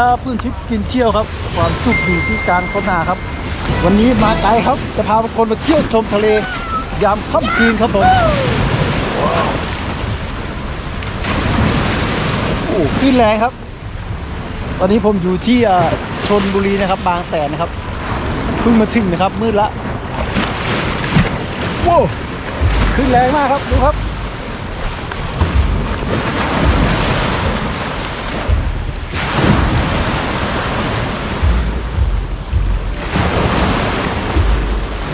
ครับเพื่อนทริปกินเที่ยวครับ ความสุขอยู่ที่การค้นหาครับ วันนี้มาไกลครับ จะพาคนมาเที่ยวชมทะเลยามค่ำคืนครับผมโอ้ขึ้นแรงครับตอนนี้ผมอยู่ที่ชนบุรีนะครับ บางแสนนะครับเพิ่งมาถึงนะครับ มืดละว้าวขึ้นแรงมากครับดูครับ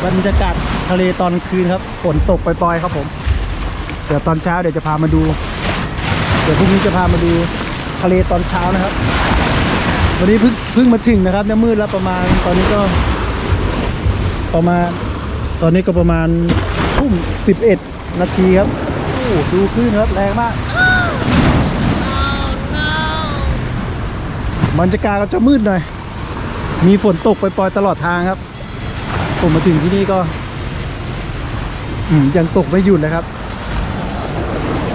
บรรยากาศทะเลตอนคืนครับฝนตกปล่อยๆครับผม เดี๋ยวตอนเช้าเดี๋ยวจะพามาดู เดี๋ยวพรุ่งนี้จะพามาดูทะเลตอนเช้านะครับ วันนี้เพิ่งเพิ่งมาถึงนะครับเนี่ยมืดแล้วประมาณตอนนี้ก็ ประมาณตอนนี้ก็ประมาณทุ่มสิบเอ็ดนาทีครับโอ้ดูคลื่นครับแรงมากบรรยากาศก็จะมืดหน่อย มีฝนตกปล่อยๆตลอดทางครับ ผมมาถึงที่นี่ก็ยังตกไม่หยุดเลยครับ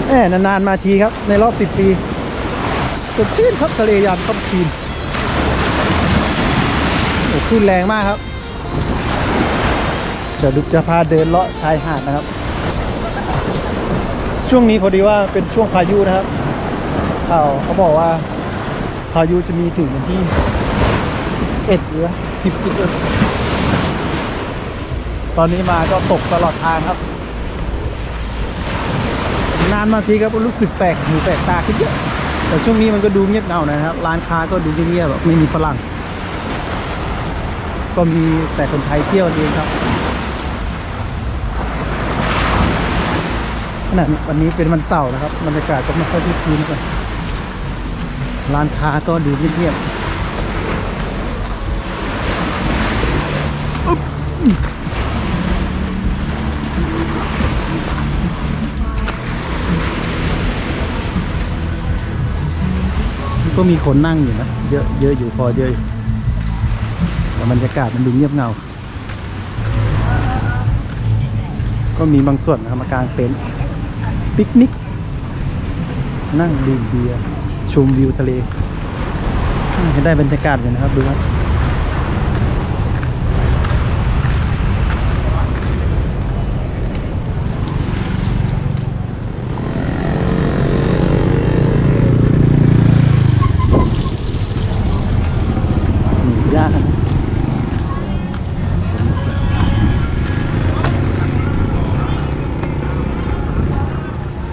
แหมนานๆมาทีครับ ในรอบสิบปีสดชื่นครับทะเลยามค่ำคืนโอ้คลื่นแรงมากครับเดี๋ยวดุกจะพาเดินเลาะชายหาดนะครับ ช่วงนี้พอดีว่าเป็นช่วงพายุนะครับข่าวเขาบอกว่าพายุจะมีถึงวันที่เอ็ดหรือสิบสิบเอ็ด ตอนนี้มาก็ตกตลอดทางครับ นานมาทีครับรู้สึกแปลกหูแปลกตาขึ้นเยอะแต่ช่วงนี้มันก็ดูเงียบเงานะครับ ร้านค้าก็ดูเงียบๆแบบไม่มีฝรั่ง ก็มีแต่คนไทยเที่ยวเองครับขณะวันนี้เป็นวันเสาร์นะครับบรรยากาศก็ไม่ค่อยที่คืนกันร้านค้าก็ดูเงียบๆ ก็มีคนนั่งอยู่นะ เยอะเยอะอยู่พอเยอะอยู่แต่บรรยากาศมันดูเงียบเงา ก็มีบางส่วนนะครับมากางเต็นท์ปิกนิก นั่งดื่มเบียร์ชมวิวทะเลให้ได้บรรยากาศเลยนะครับดูครับ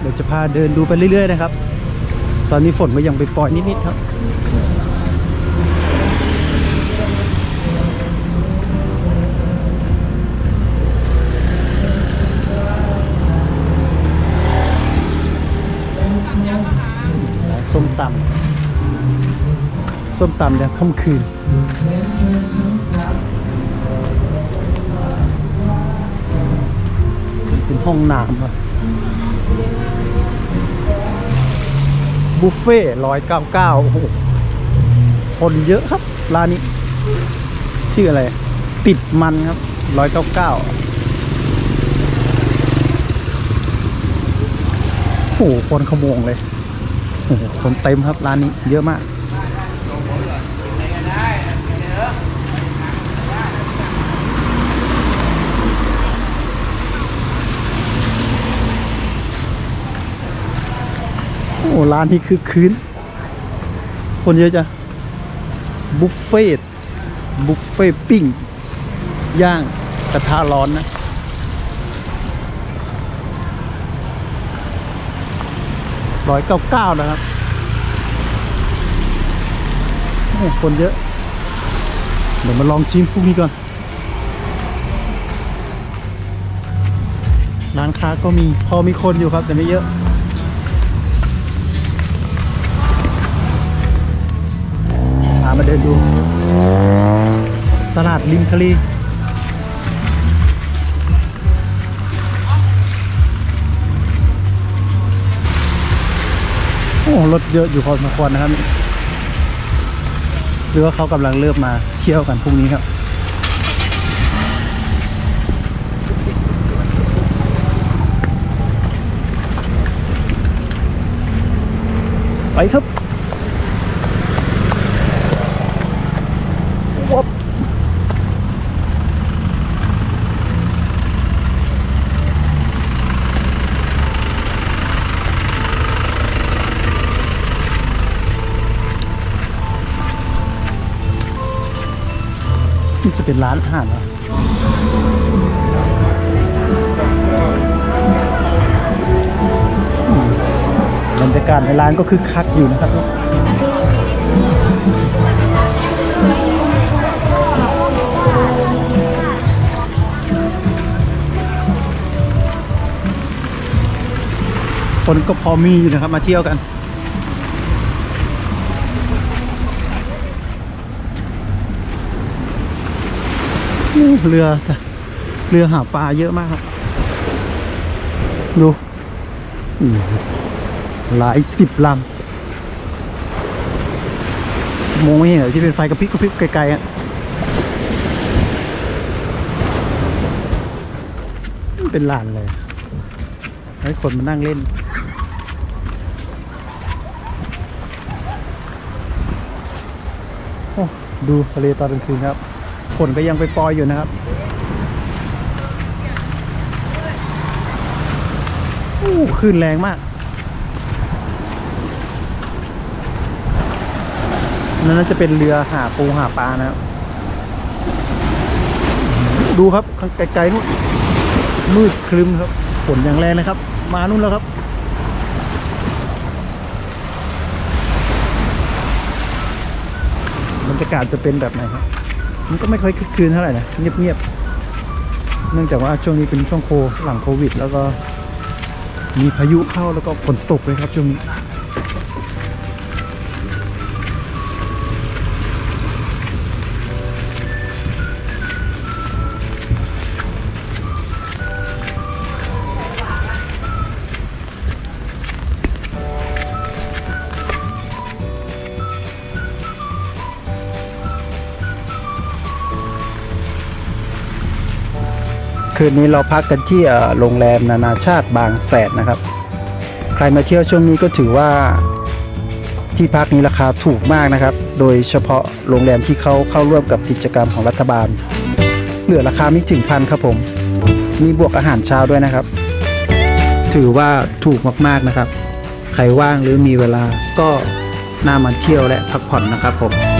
ดี๋ยวจะพาเดินดูไปเรื่อยๆนะครับ ตอนนี้ฝนก็ยังไปปล่อยนิดๆครับส้มตำส้มตำเนี่ยค่ำคืนเป็นห้องน้ำอะ บุฟเฟ่ร้อยเก้าเก้าโอ้โหคนเยอะครับ ร้านนี้ ชื่ออะไร ติดมันครับร้อยเก้าเก้าโอ้โหคนขโมงเลยโอ้โหคนเต็มครับร้านนี้เยอะมาก โอ้ร้านนี้คือคืนคนเยอะจ้ะบุฟเฟ่ต์บุฟเฟ่ต์ปิ้ง ย่างกระทะร้อนนะร้อยเก้าเก้านะครับโอ้คนเยอะ เดี๋ยวมาลองชิมพวกนี้ก่อน ร้านค้าก็มีพอมีคนอยู่ครับแต่ไม่เยอะ มาเดินดู ตลาดริมทะเลโอ้รถเยอะอยู่พอสมควรนะครับหรือว่าเขากำลังเริ่มมาเที่ยวกันพรุ่งนี้ครับไปครับ มันจะเป็นร้านอาหารเหรอบรรยากาศในร้านก็คึกคักอยู่นะครับคนก็พอมีอยู่นะครับมาเที่ยวกัน เรือ เรือหาปลาเยอะมากครับดูหลายสิบลำมองไม่เห็นเหรอที่เป็นไฟกระพริบกระพริบไกลๆอะเป็นลานเลยให้คนมานั่งเล่นโอ้ดูทะเลตอนกลางคืนครับ ฝนก็ยังไปปล่อยอยู่นะครับอู้คลื่นแรงมาก นั่นน่าจะเป็นเรือหาปูหาปลานะครับ ดูครับไกลๆนู่นมืดครึ้มครับฝนอย่างแรงนะครับ มานู่นแล้วครับบรรยากาศจะเป็นแบบไหนครับ มันก็ไม่ค่อยคึกคืนเท่าไหร่นะเงียบๆเนื่องจากว่าช่วงนี้เป็นช่วงโคหลังโควิด แล้วก็มีพายุเข้าแล้วก็ฝนตกเลยครับช่วงนี้ คืนนี้เราพักกันที่โรงแรมนานาชาติบางแสนนะครับ ใครมาเที่ยวช่วงนี้ก็ถือว่าที่พักนี้ราคาถูกมากนะครับ โดยเฉพาะโรงแรมที่เขาเข้าร่วมกับกิจกรรมของรัฐบาล เหลือราคาไม่ถึงพันครับผม มีบวกอาหารเช้าด้วยนะครับ ถือว่าถูกมากๆนะครับ ใครว่างหรือมีเวลาก็น่ามาเที่ยวและพักผ่อนนะครับผม